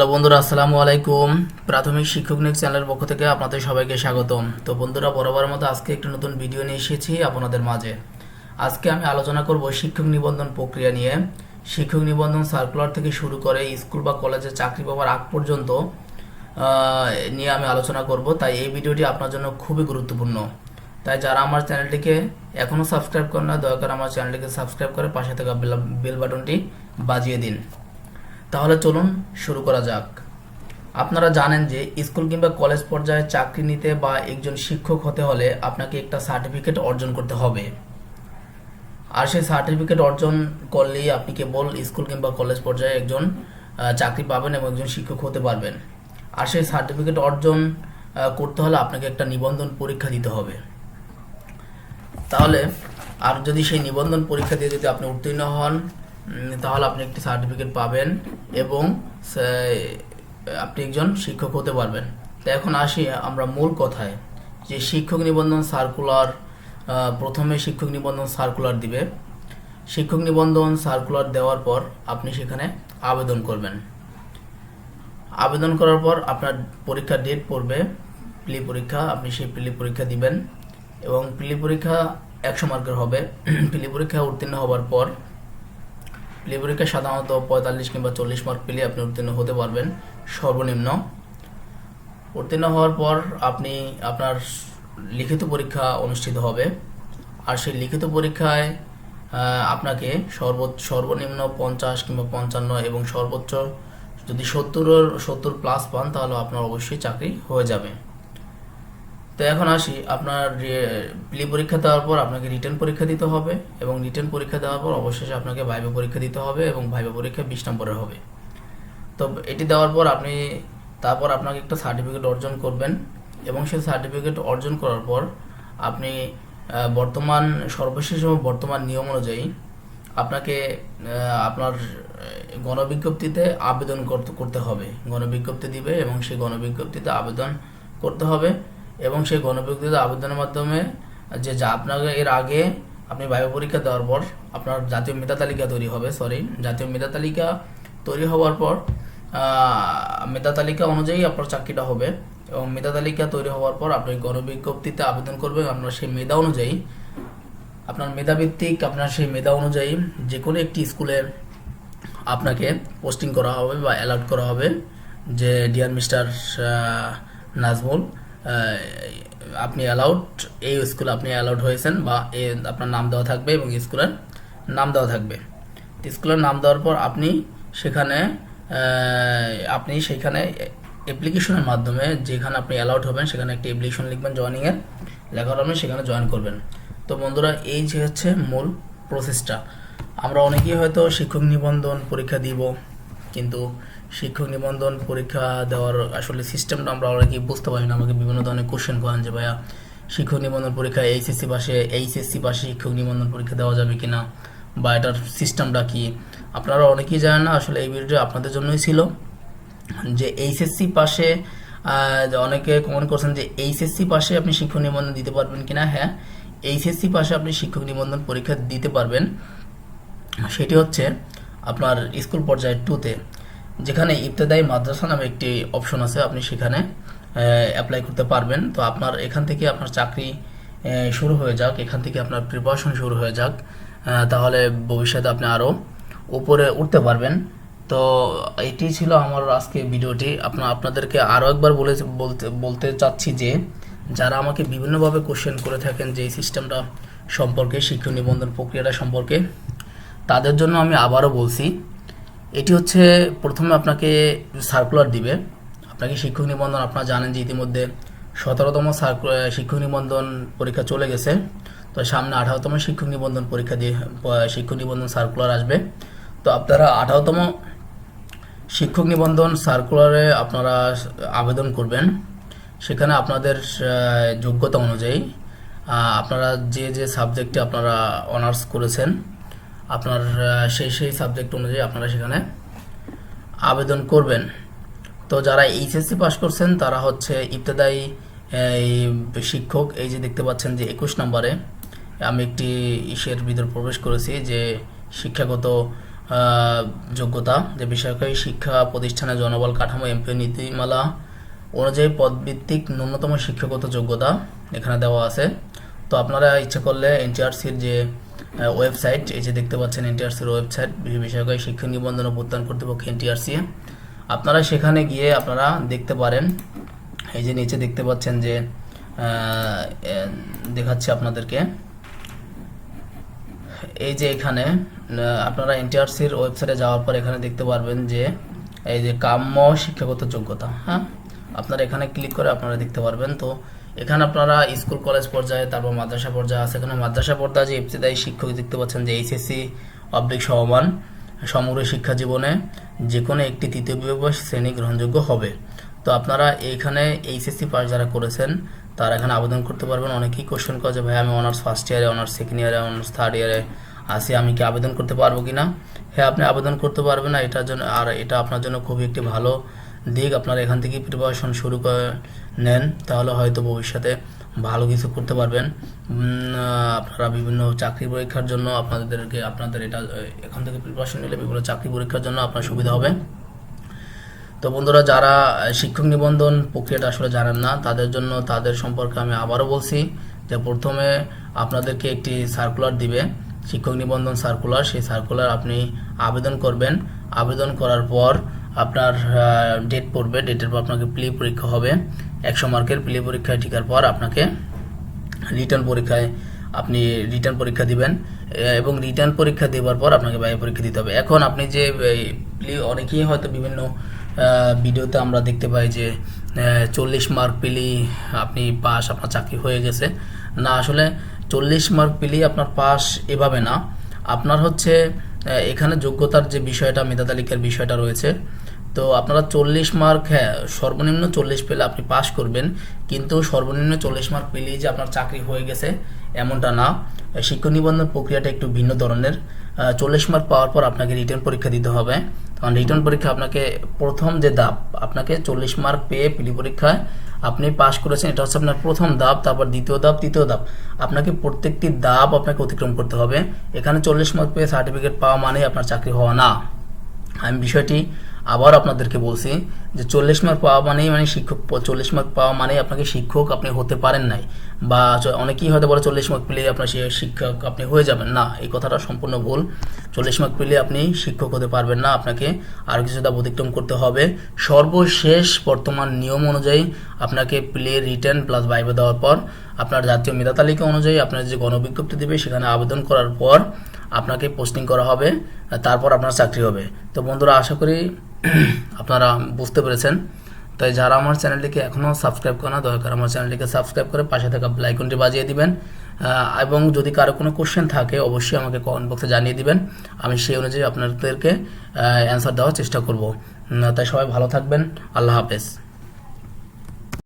Hello বন্ধুরা, আসসালামু আলাইকুম। প্রাথমিক শিক্ষক নিয়োগ চ্যানেলের পক্ষ থেকে আপনাদের সবাইকে স্বাগতম। তো বন্ধুরা, বরাবর মতো আজকে একটি নতুন ভিডিও নিয়ে এসেছি আপনাদের মাঝে। আজকে আমি আলোচনা করব শিক্ষক নিবন্ধন প্রক্রিয়া নিয়ে। শিক্ষক নিবন্ধন সার্কুলার থেকে শুরু করে স্কুল বা কলেজে চাকরি পাওয়ার আগ পর্যন্ত নিয়ে আমি আলোচনা করব। তাই এই ভিডিওটি আপনার জন্য খুবই গুরুত্বপূর্ণ। তাই যারা আমার চ্যানেলটিকে এখনও সাবস্ক্রাইব করেন না, দয়া করে আমার চ্যানেলটিকে সাবস্ক্রাইব করে পাশে থাকা বেল বাটনটি বাজিয়ে দিন। তাহলে চলুন শুরু করা যাক। আপনারা জানেন যে স্কুল কিংবা কলেজ পর্যায়ে চাকরি নিতে বা একজন শিক্ষক হতে হলে আপনাকে একটা সার্টিফিকেট অর্জন করতে হবে। আর সেই সার্টিফিকেট অর্জন করলেই আপনি কেবল স্কুল কিংবা কলেজ পর্যায়ে একজন চাকরি পাবেন এবং একজন শিক্ষক হতে পারবেন। আর সেই সার্টিফিকেট অর্জন করতে হলে আপনাকে একটা নিবন্ধন পরীক্ষা দিতে হবে। তাহলে আর যদি সেই নিবন্ধন পরীক্ষা দিয়ে যদি আপনি উত্তীর্ণ হন তাহলে আপনি একটি সার্টিফিকেট পাবেন এবং আপনি একজন শিক্ষক হতে পারবেন। তো এখন আসি আমরা মূল কথায়, যে শিক্ষক নিবন্ধন সার্কুলার প্রথমে শিক্ষক নিবন্ধন সার্কুলার দিবে। শিক্ষক নিবন্ধন সার্কুলার দেওয়ার পর আপনি সেখানে আবেদন করবেন। আবেদন করার পর আপনার পরীক্ষার ডেট পড়বে প্লি পরীক্ষা, আপনি সেই প্লি পরীক্ষা দিবেন এবং প্লি পরীক্ষা একশো মার্কের হবে। প্লি পরীক্ষা উত্তীর্ণ হওয়ার পর প্লি সাধারণত পঁয়তাল্লিশ কিংবা চল্লিশ মার্ক পেলে আপনি উত্তীর্ণ হতে পারবেন। সর্বনিম্ন। উত্তীর্ণ হওয়ার পর আপনি আপনার লিখিত পরীক্ষা অনুষ্ঠিত হবে। আর সেই লিখিত পরীক্ষায় আপনাকে সর্ব সর্বনিম্ন পঞ্চাশ কিংবা পঞ্চান্ন এবং সর্বোচ্চ যদি সত্তরের, সত্তর প্লাস পান তাহলে আপনার অবশ্যই চাকরি হয়ে যাবে। তো এখন আসি, আপনার প্লি পরীক্ষা দেওয়ার পর আপনাকে রিটার্ন পরীক্ষা দিতে হবে এবং রিটার্ন পরীক্ষা দেওয়ার পর অবশেষে আপনাকে ভাইবা পরীক্ষা দিতে হবে এবং ভাইবা পরীক্ষা বিশ নম্বরের হবে। তো এটি দেওয়ার পর আপনি, তারপর আপনাকে একটা সার্টিফিকেট অর্জন করবেন এবং সেই সার্টিফিকেট অর্জন করার পর আপনি বর্তমান, সর্বশেষ এবং বর্তমান নিয়ম অনুযায়ী আপনাকে আপনার গণবিজ্ঞপ্তিতে আবেদন করতে করতে হবে। গণবিজ্ঞপ্তি দিবে এবং সেই গণবিজ্ঞপ্তিতে আবেদন করতে হবে। এবং সেই গণবিজ্ঞপ্তিতে আবেদনের মাধ্যমে যে যা আপনাকে এর আগে আপনি বায়ু পরীক্ষা দেওয়ার পর আপনার জাতীয় মেধা তালিকা তৈরি হবে সরি জাতীয় মেধা তালিকা তৈরি হওয়ার পর মেধা তালিকা অনুযায়ী আপনার চাকরিটা হবে এবং মেধা তালিকা তৈরি হওয়ার পর আপনি গণবিজ্ঞপ্তিতে আবেদন করবেন আপনার সেই মেধা অনুযায়ী। আপনার মেধাভিত্তিক, আপনার সেই মেধা অনুযায়ী যে কোনো একটি স্কুলে আপনাকে পোস্টিং করা হবে বা অ্যালার্ট করা হবে যে ডিয়ার মিস্টার নাজমুল আপনি অ্যালাউড এই স্কুলে আপনি অ্যালাউড হয়েছেন বা এ আপনার নাম দেওয়া থাকবে এবং স্কুলের নাম দেওয়া থাকবে। স্কুলের নাম দেওয়ার পর আপনি সেখানে আপনি সেখানে অ্যাপ্লিকেশনের মাধ্যমে যেখানে আপনি অ্যালাউড হবেন, সেখানে একটি অ্যাপ্লিকেশন লিখবেন জয়নিংয়ের লেখার আপনি সেখানে জয়েন করবেন। তো বন্ধুরা, এই যে হচ্ছে মূল প্রসেসটা আমরা অনেকেই হয়তো শিক্ষক নিবন্ধন পরীক্ষা দিব, কিন্তু শিক্ষক নিবন্ধন পরীক্ষা দেওয়ার আসলে সিস্টেমটা আমরা অনেকেই বুঝতে পারি না। আমাকে বিভিন্ন ধরনের কোশ্চেন করেন যে, ভাইয়া, শিক্ষক নিবন্ধন পরীক্ষা এইচএসসি পাশে এইচএসসি পাশে শিক্ষক নিবন্ধন পরীক্ষা দেওয়া যাবে কিনা? বা এটার সিস্টেমটা কি? আপনারা অনেকেই জানেন না, আসলে এই ভিডিওটি আপনাদের জন্যই ছিল। যে এইচএসসি পাশে অনেকে কমেন্ট করছেন যে এইচএসসি পাশে আপনি শিক্ষক নিবন্ধন দিতে পারবেন কিনা? হ্যাঁ এইচএসসি পাশে আপনি শিক্ষক নিবন্ধন পরীক্ষা দিতে পারবেন। সেটি হচ্ছে আপনার স্কুল পর্যায়ে টুতে যেখানে ইবতেদায়ী মাদ্রাসা নামে একটি অপশন আছে, আপনি সেখানে অ্যাপ্লাই করতে পারবেন। তো আপনার এখান থেকে আপনার চাকরি শুরু হয়ে যাক, এখান থেকে আপনার প্রিপারেশন শুরু হয়ে যাক। তাহলে ভবিষ্যতে আপনি আরও উপরে উঠতে পারবেন। তো এটি ছিল আমার আজকে ভিডিওটি। আপনার আপনাদেরকে আরও একবার বলে, বলতে বলতে চাচ্ছি যে, যারা আমাকে বিভিন্নভাবে কোশ্চেন করে থাকেন যে, এই সিস্টেমটা সম্পর্কে শিক্ষক নিবন্ধন প্রক্রিয়াটা সম্পর্কে, তাদের জন্য আমি আবারও বলছি এটি হচ্ছে প্রথমে আপনাকে সার্কুলার দিবে। আপনাকে শিক্ষক নিবন্ধন, আপনারা জানেন যে ইতিমধ্যে সতেরোতম শিক্ষক নিবন্ধন পরীক্ষা চলে গেছে। তো সামনে আঠারোতম শিক্ষক নিবন্ধন পরীক্ষা দিয়ে শিক্ষক নিবন্ধন সার্কুলার আসবে। তো আপনারা আঠারোতম শিক্ষক নিবন্ধন সার্কুলারে আপনারা আবেদন করবেন। সেখানে আপনাদের যোগ্যতা অনুযায়ী আপনারা যে যে সাবজেক্টে আপনারা অনার্স করেছেন আপনার সেই সেই সাবজেক্ট অনুযায়ী আপনারা সেখানে আবেদন করবেন। তো যারা এইচএসসি পাস করছেন, তারা হচ্ছে ইবতেদায়ী শিক্ষক। এই যে দেখতে পাচ্ছেন যে একুশ নম্বরে আমি একটি ইসের ভিতর প্রবেশ করেছি যে শিক্ষাগত যোগ্যতা, যে বেসরকারি শিক্ষা প্রতিষ্ঠানে জনবল কাঠামো এমপি নীতিমালা অনুযায়ী পদভিত্তিক ন্যূনতম শিক্ষাগত যোগ্যতা এখানে দেওয়া আছে। তো আপনারা ইচ্ছা করলে এনটিআরসির যে ওয়েবসাইট এই যে দেখতে পাচ্ছেন এনটিআরসির ওয়েবসাইট বেসরকারি শিক্ষা নিবন্ধন ও ভুগতান কর্তৃপক্ষ এনটিআরসি আপনারা সেখানে গিয়ে আপনারা দেখতে পারেন। এই যে নিচে দেখতে পাচ্ছেন যে দেখাচ্ছি আপনাদেরকে। এই যে এখানে আপনারা এনটিআরসির ওয়েবসাইটে যাওয়ার পর এখানে দেখতে পারবেন যে, এই যে কাম্য শিক্ষাগত যোগ্যতা হ্যাঁ? আপনারা এখানে ক্লিক করে আপনারা দেখতে পারবেন। তো এখানে আপনারা স্কুল, কলেজ পর্যায়ে, তারপর মাদ্রাসা পর্যায়ে আছে। এখানে মাদ্রাসা পর্যায়ে যে ইবতিদায়ী শিক্ষক দেখতে পাচ্ছেন যে এইচএসসি অবলিক সমান সমগ্র শিক্ষা জীবনে যে কোনো একটি তৃতীয় বিভাগ শ্রেণি গ্রহণযোগ্য হবে। তো আপনারা এইখানে এইচএসসি পাস যারা করেছেন, তারা এখানে আবেদন করতে পারবেন। অনেকেই কোশ্চেন করে যে, ভাই, আমি অনার্স ফার্স্ট ইয়ারে অনার্স সেকেন্ড ইয়ারে অনার্স থার্ড ইয়ারে আসি আমি কি আবেদন করতে পারব কি না হ্যাঁ আপনি আবেদন করতে পারবেন না। এটার জন্য, আর এটা আপনার জন্য খুবই একটি ভালো দিক, আপনারা এখান থেকে প্রিপারেশন শুরু করে নেন, তাহলে হয়তো ভবিষ্যতে ভালো কিছু করতে পারবেন। আপনারা বিভিন্ন চাকরি পরীক্ষার জন্য আপনাদেরকে, আপনাদের এটা এখান থেকে প্রিপারেশন নিলে বিভিন্ন চাকরি পরীক্ষার জন্য আপনার সুবিধা হবে। তো বন্ধুরা, যারা শিক্ষক নিবন্ধন প্রক্রিয়াটা আসলে জানেন না, তাদের জন্য তাদের সম্পর্কে আমি আবারও বলছি যে প্রথমে আপনাদেরকে একটি সার্কুলার দিবে, শিক্ষক নিবন্ধন সার্কুলার সেই সার্কুলার আপনি আবেদন করবেন। আবেদন করার পর আপনার ডেট পড়বে ডেটের পর আপনাকে প্লি পরীক্ষা হবে। একশো মার্কের প্লি পরীক্ষায় টিকার পর আপনাকে রিটার্ন পরীক্ষায় আপনি রিটার্ন পরীক্ষা দিবেন এবং রিটার্ন পরীক্ষা দেওয়ার পর আপনাকে ব্যয় পরীক্ষা দিতে হবে। এখন আপনি যে প্লি- অনেকেই হয়তো বিভিন্ন ভিডিওতে আমরা দেখতে পাই যে চল্লিশ মার্ক পেলি আপনি পাস, আপনার চাকরি হয়ে গেছে। না, আসলে চল্লিশ মার্ক পেলি আপনার পাস এভাবে না। আপনার হচ্ছে এখানে যোগ্যতার যে বিষয়টা মেধা তালিকার বিষয়টা রয়েছে তো আপনারা চল্লিশ মার্ক হ্যাঁ সর্বনিম্ন চল্লিশ পেলে আপনি পাস করবেন। কিন্তু সর্বনিম্ন চল্লিশ মার্ক পেলেই যে আপনার চাকরি হয়ে গেছে, এমনটা না। শিক্ষক নিবন্ধন প্রক্রিয়াটা একটু ভিন্ন ধরনের। চল্লিশ মার্ক পাওয়ার পর আপনাকে রিটার্ন পরীক্ষা দিতে হবে। কারণ রিটার্ন পরীক্ষা আপনাকে প্রথম যে ধাপ, আপনাকে চল্লিশ মার্ক পেয়ে পিলি পরীক্ষায় আপনি পাস করেছেন, এটা হচ্ছে আপনার প্রথম ধাপ, তারপর দ্বিতীয় ধাপ, তৃতীয় ধাপ। আপনাকে প্রত্যেকটি ধাপ আপনাকে অতিক্রম করতে হবে। এখানে চল্লিশ মার্ক পেয়ে সার্টিফিকেট পাওয়া মানেই আপনার চাকরি হওয়া না। আমি বিষয়টি আবার আপনাদেরকে বলছি যে চল্লিশ মার্ক পাওয়া মানেই মানে শিক্ষক, চল্লিশ মার্ক পাওয়া মানেই আপনাকে শিক্ষক আপনি হতে পারেন নাই। বা অনেকেই হয়তো বলে চল্লিশ মার্ক পেলে আপনার শিক্ষক আপনি হয়ে যাবেন। না, এই কথাটা সম্পূর্ণ ভুল। চল্লিশ মার্ক পেলে আপনি শিক্ষক হতে পারবেন না। আপনাকে আরও কিছু ধাপ অতিক্রম করতে হবে। সর্বশেষ বর্তমান নিয়ম অনুযায়ী আপনাকে প্লে রিটার্ন প্লাস বাইবে দেওয়ার পর আপনার জাতীয় মেধা তালিকা অনুযায়ী আপনার যে গণবিজ্ঞপ্তি দেবে, সেখানে আবেদন করার পর আপনাকে পোস্টিং করা হবে। তারপর আপনার চাকরি হবে। তো বন্ধুরা, আশা করি আপনারা বুঝতে পেরেছেন। তাই যারা আমার চ্যানেলটিকে এখনও সাবস্ক্রাইব করে না, দয়া করে আমার চ্যানেলটিকে সাবস্ক্রাইব করে পাশে থাকা আইকনটি বাজিয়ে দিবেন। এবং যদি কারও কোনো কোশ্চেন থাকে, অবশ্যই আমাকে কমেন্ট বক্সে জানিয়ে দিবেন। আমি সেই অনুযায়ী আপনাদেরকে অ্যান্সার দেওয়ার চেষ্টা করব। তাই সবাই ভালো থাকবেন। আল্লাহ হাফেজ।